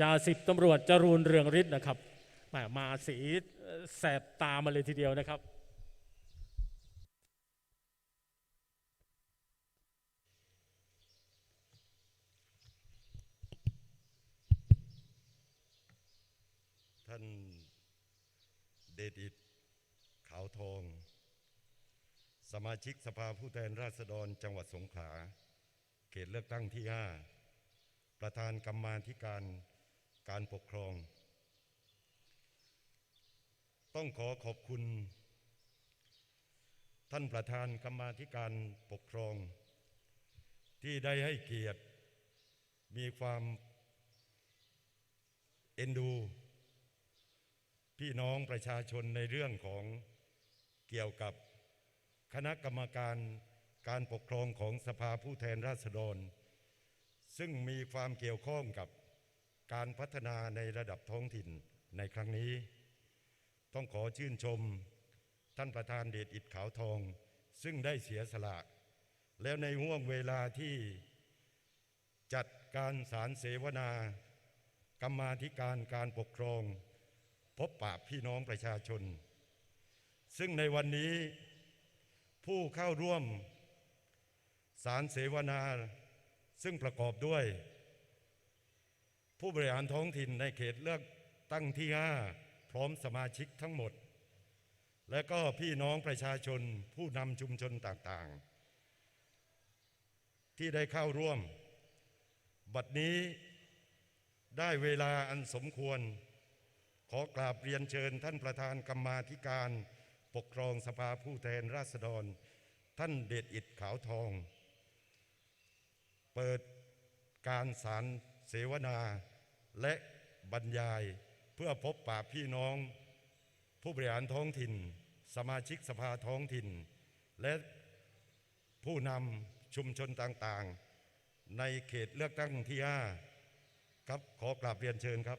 จ่าสิบตำรวจจรูนเรืองฤทธิ์นะครับม่มาสีแสบตามาเลยทีเดียวนะครับ ท่านเดดิตขาวทอง สมาชิกสภาผู้แทนราษฎรจังหวัดสงขลาเขตเลือกตั้งที่ 5 ประธานกรรมาธิการ การปกครอง ต้องขอขอบคุณ ท่านประธานกรรมาธิการปกครอง ที่ได้ให้เกียรติ มีความเอ็นดู พี่น้องประชาชนในเรื่องของเกี่ยวกับคณะกรรมการการปกครองของสภาผู้แทนราษฎร ซึ่งมีความเกี่ยวข้องกับ การพัฒนาในระดับท้องถิ่นในครั้งนี้ ต้องขอชื่นชม ท่านประธานเดชอิดขาวทอง ซึ่งได้เสียสละ แล้วในห่วงเวลาที่จัดการสารเสวนากรรมาธิการการปกครอง พบปะพี่น้องประชาชน ซึ่งในวันนี้ผู้เข้าร่วมสารเสวนา ซึ่งประกอบด้วย ผู้บริหารท้องถิ่นในเขตเลือกตั้งที่ 5 พร้อมสมาชิกทั้งหมด และก็พี่น้องประชาชนผู้นำชุมชนต่างๆ ที่ได้เข้าร่วม บัดนี้ได้เวลาอันสมควร ขอกราบเรียนเชิญท่านประธานกรรมาธิการปกครองสภาผู้แทนราษฎร ท่านเดชอิดขาวทอง เปิดการสารเสวนา และบรรยายเพื่อพบปะพี่น้อง ผู้บริหารท้องถิ่น สมาชิกสภาท้องถิ่น และผู้นำชุมชนต่างๆ ในเขตเลือกตั้งที่ 5 ครับขอกราบเรียนเชิญครับ